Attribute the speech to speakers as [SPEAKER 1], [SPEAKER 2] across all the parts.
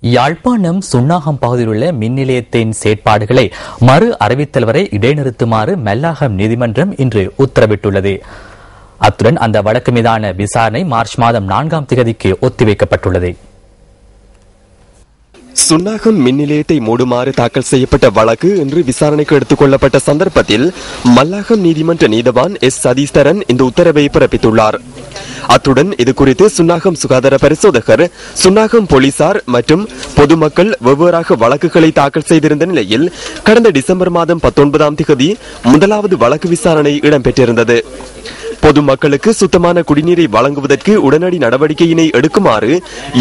[SPEAKER 1] யாழ்ப்பாணம் சுன்னாகம் பகுதியில் உள்ள மின் நிலையத்தின் செயற்பாடுகளை மறு அறிவித்தல் வரை இடைநிறுத்துமாறு மெல்லாகம் நீதிமன்றம் இன்று உத்தரவிட்டுள்ளது. அத்துடன் அந்த வழக்கு மீதான விசாரணை மார்ச் மாதம் நான்காம் திகதிக்கு ஒத்திவைக்கப்பட்டுள்ளது.
[SPEAKER 2] சுன்னாகம் மின் நிலையத்தை மூடுமாறு தாக்கல் செய்யப்பட்ட வழக்கு இன்று விசாரணைக்கு எடுத்துக் கொள்ளப்பட்ட சந்தர்ப்பத்தில் மல்லாகம் நீதிமன்ற நீதவான் எஸ் சதீஸ்தரன் இந்த உத்தரவை பிறப்பித்துள்ளார். அத்துடன் இது குறித்து சுன்னாகம் சுகாதார பரிசோதகர் சுன்னாகம் போலீசார் மற்றும் பொதுமக்கள் வெவ்வேறாக வழக்குகளை தாக்கல் செய்திருந்த நிலையில் கடந்த டிசம்பர் மாதம் பத்தொன்பதாம் திகதி முதலாவது வழக்கு விசாரணை இடம்பெற்றிருந்தது. பொதுமக்களுக்கு சுத்தமான குடிநீரை வழங்குவதற்கு உடனடி நடவடிக்கையினை எடுக்குமாறு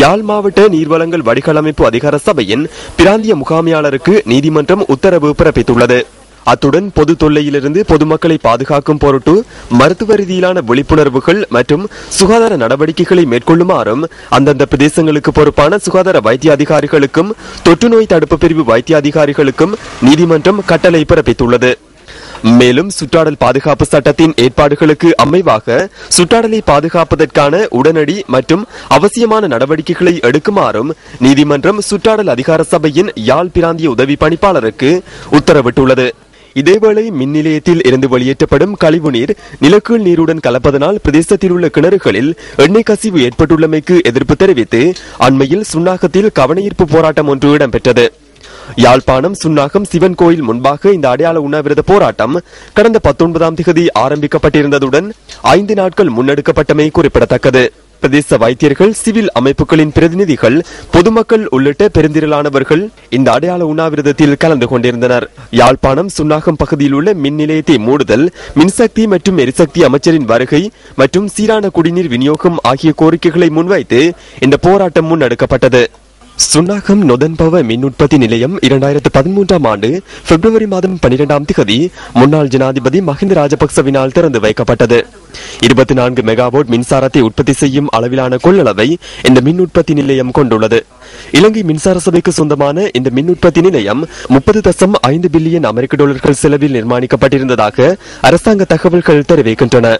[SPEAKER 2] யாழ் மாவட்ட நீர்வளங்கள் வடிகலமைப்பு அதிகார சபையின் பிராந்திய முகாமையாளருக்கு நீதிமன்றம் உத்தரவு பிறப்பித்துள்ளது. அத்துடன் பொது தொல்லையிலிருந்து பொதுமக்களை பாதுகாக்கும் பொருட்டு மருத்துவ ரீதியிலான விழிப்புணர்வுகள் மற்றும் சுகாதார நடவடிக்கைகளை மேற்கொள்ளுமாறும் அந்தந்த பிரதேசங்களுக்கு பொறுப்பான சுகாதார வைத்திய அதிகாரிகளுக்கும் தொற்று நோய் தடுப்பு பிரிவு வைத்திய அதிகாரிகளுக்கும் நீதிமன்றம் கட்டளை பிறப்பித்துள்ளது. மேலும் சுற்றாடல் பாதுகாப்பு சட்டத்தின் ஏற்பாடுகளுக்கு அமைவாக சுற்றாடலை பாதுகாப்பதற்கான உடனடி மற்றும் அவசியமான நடவடிக்கைகளை எடுக்குமாறும் நீதிமன்றம் சுற்றாடல் அதிகார சபையின் யாழ் பிராந்திய உதவி பணிப்பாளருக்கு உத்தரவிட்டுள்ளது. இதேவேளை மின் நிலையத்தில் இருந்து வெளியேற்றப்படும் கழிவுநீர் நிலக்கீழ் நீருடன் கலப்பதனால் பிரதேசத்தில் உள்ள கிணறுகளில் எண்ணெய் கசிவு ஏற்பட்டுள்ளமைக்கு எதிர்ப்பு தெரிவித்து அண்மையில் சுன்னாகத்தில் கவனஈர்ப்பு போராட்டம் ஒன்று இடம்பெற்றது. யாழ்ப்பாணம் சுன்னாகம் சிவன் கோயில் முன்பாக இந்த அடையாள உண்ணாவிரத போராட்டம் கடந்த பத்தொன்பதாம் திகதி ஆரம்பிக்கப்பட்டிருந்ததுடன் ஐந்து நாட்கள் முன்னெடுக்கப்பட்டமை குறிப்பிடத்தக்கது. பிரதேச வைத்தியர்கள் சிவில் அமைப்புகளின் பிரதிநிதிகள் பொதுமக்கள் உள்ளிட்ட பெருந்திரளானவர்கள் இந்த அடையாள உண்ணாவிரதத்தில் கலந்து கொண்டிருந்தனர். யாழ்ப்பாணம் சுன்னாகம் பகுதியில் உள்ள மின் நிலையத்தை மூடுதல் மின்சக்தி மற்றும் எரிசக்தி அமைச்சரின் வருகை மற்றும் சீரான குடிநீர் விநியோகம் ஆகிய கோரிக்கைகளை முன்வைத்து இந்த போராட்டம் முன்னெடுக்கப்பட்டது. சுன்னாகம் நொதன்பவ மின் உற்பத்தி நிலையம் இரண்டாயிரத்து பதிமூன்றாம் ஆண்டு பிப்ரவரி மாதம் பனிரெண்டாம் திகதி முன்னாள் ஜனாதிபதி மஹிந்த ராஜபக்சவினால் திறந்து வைக்கப்பட்டது. இருபத்தி நான்கு மெகாவாட் மின்சாரத்தை உற்பத்தி செய்யும் அளவிலான கொள்ளளவை இந்த மின் உற்பத்தி நிலையம் கொண்டுள்ளது. இலங்கை மின்சார சபைக்கு சொந்தமான இந்த மின் உற்பத்தி நிலையம் முப்பது தசம் ஐந்து பில்லியன் அமெரிக்க டாலர்கள் செலவில் நிர்மாணிக்கப்பட்டிருந்ததாக அரசாங்க தகவல்கள் தெரிவிக்கின்றன.